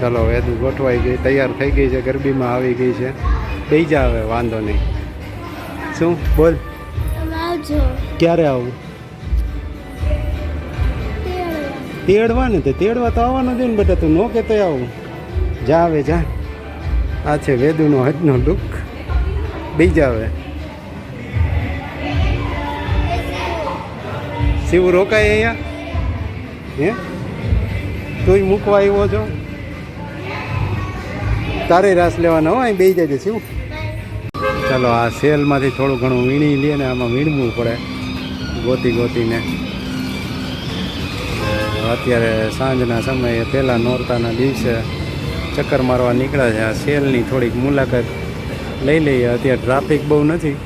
ચલો વેદુ ગોઠવાઈ ગઈ તૈયાર થઈ ગઈ છે ગરબીમાં આવી ગઈ છે. દઈ જા હવે વાંધો નહીં. શું? બોલ. ક્યારે આવું? તેડવા ને તે તેડવા તો આવવાનું દે ને બધા તું નો કહેતો આવું. જા આવે જા. આ છે વેદુનો હજનો દુઃખ બીજા હવે. શિવ રોકાય અહીંયા? હે? તુંય મૂકવા આવ્યો છો? તારે રાસ લેવાનો હોય બે જાય શું? ચાલો, આ સેલમાંથી થોડું ઘણું વીણી લે ને આમાં વીણવું પડે, ગોતી ગોતીને. અત્યારે સાંજના સમયે પહેલાં નોરતાના દિવસે ચક્કર મારવા નીકળ્યા છે. આ સેલની થોડીક મુલાકાત લઈ લઈએ. અત્યારે ટ્રાફિક બહુ નથી.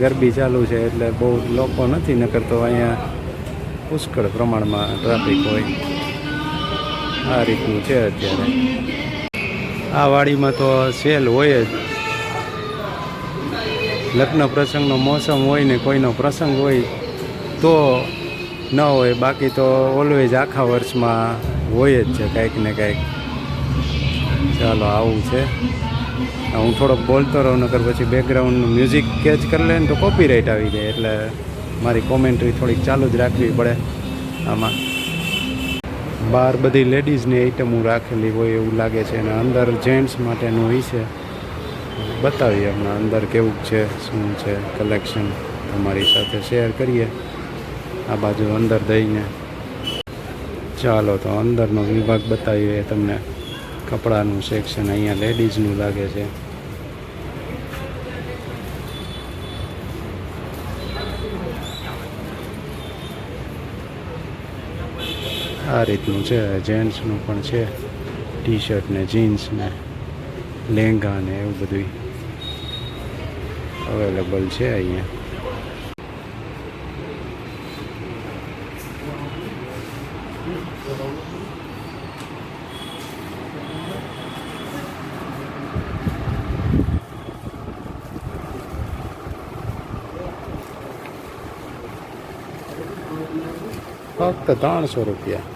ગરબી ચાલુ છે એટલે બહુ લોકો નથી, નકર તો અહીંયા પુષ્કળ પ્રમાણમાં ટ્રાફિક હોય. આ રીતનું છે અત્યારે. આ વાડીમાં તો સેલ હોય જ. લગ્ન પ્રસંગનો મોસમ હોય ને કોઈનો પ્રસંગ હોય, તો ન હોય. બાકી તો ઓલવેજ આખા વર્ષમાં હોય જ છે કંઈક ને કંઈક. ચાલો, આવું છે. હું થોડોક બોલતો રહું, નકર પછી બેકગ્રાઉન્ડનું મ્યુઝિક કેચ કરી લે ને તો કોપીરાઇટ આવી જાય. એટલે મારી કોમેન્ટ્રી થોડીક ચાલુ જ રાખવી પડે. આમાં. બહાર બધી લેડીઝની આઈટમો રાખેલી હોય એવું લાગે છે અને અંદર જેન્ટ્સ માટેનું હોય છે. બતાવીએ હમણાં અંદર કેવું છે, શું છે કલેક્શન તમારી સાથે શેર કરીએ. આ બાજુ અંદર દઈને. ચાલો તો અંદરનો વિભાગ બતાવીએ તમને. કપડાનું સેક્શન અહીંયા લેડીઝનું લાગે છે. આ રીતનું છે, જેન્ટ્સનું પણ છે ટી શર્ટ ને જીન્સ ને લેંગા ને એવું બધું અવેલેબલ છે અહીંયા. ફક્ત ત્રણસો રૂપિયા.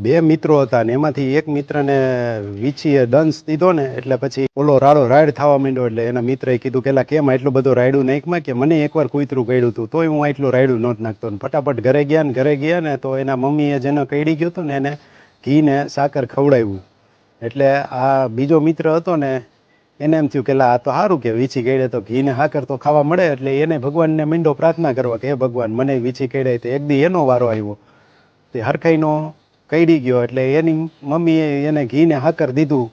બે મિત્રો હતા ને એમાંથી એક મિત્રને વીછીએ દંશ દીધો ને એટલે પછી ઓલો રાડો રાડ થવા માંડ્યો એટલે એના મિત્રએ કીધું "એલા, કેમ આટલું બધું રાયડું નાખમાં કે મને એકવાર કૂતરું કર્યું હતું તોય હું આટલું રાયડું નહોતું નાખતો ને. ફટાફટ ઘરે ગયા ને ઘરે ગયા ને તો એના મમ્મીએ જેને કઈડી ગયું હતું ને એને ઘી ને સાકર ખવડાવ્યું. એટલે આ બીજો મિત્ર હતો ને, એને એમ થયું કે આ તો સારું કે વીછી કઈડે તો ઘી ને હાકર તો ખાવા મળે, એટલે એને ભગવાનને મીંડો પ્રાર્થના કરવા કે, હે ભગવાન, મને વીછી કઈડાય તો એક દી એનો વારો આવ્યો. તે હરખાઈનો કઈડી ગયો એટલે એની મમ્મીએ એને ઘીને હાકર દીધું.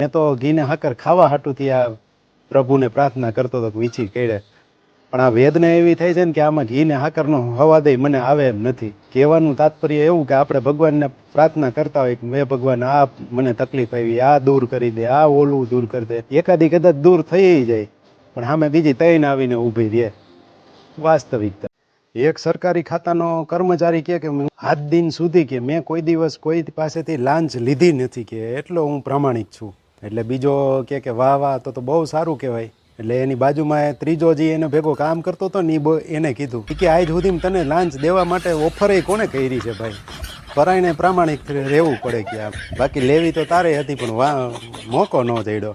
મેં તો ઘીને હાકર ખાવા હાટુંથી આ પ્રભુને પ્રાર્થના કરતો હતો વીછી કઈડે પણ આ વેદના એવી થઈ છે ને કે આમાં ઘીને હાકરનો હવા દે, મને આવે એમ નથી. કહેવાનું તાત્પર્ય એવું કે આપણે ભગવાનને પ્રાર્થના કરતા હોય કે મેં ભગવાન, આ મને તકલીફ આવી, આ દૂર કરી દે, આ ઓલું દૂર કરી દે. એકાદી કદાચ દૂર થઈ જાય, પણ સામે બીજી તૈન આવીને ઊભી રહે. વાસ્તવિકતા. એક સરકારી ખાતાનો કર્મચારી કે આજ દિન સુધી કે મેં કોઈ દિવસ કોઈ પાસેથી લાંચ લીધી નથી કે એટલો હું પ્રામાણિક છું. એટલે બીજો કહે કે વાહ વાહ, તો તો બહુ સારું કહેવાય. એટલે એની બાજુમાં ત્રીજો જે એને ભેગો કામ કરતો હતો ને એને કીધું કે આજ સુધી તને લાંચ દેવા માટે ઓફરે કોને કરી છે ભાઈ? પરાયણે પ્રામાણિક રહેવું પડે કે આમ બાકી લેવી તો તારે હતી પણ મોકો ન જડ્યો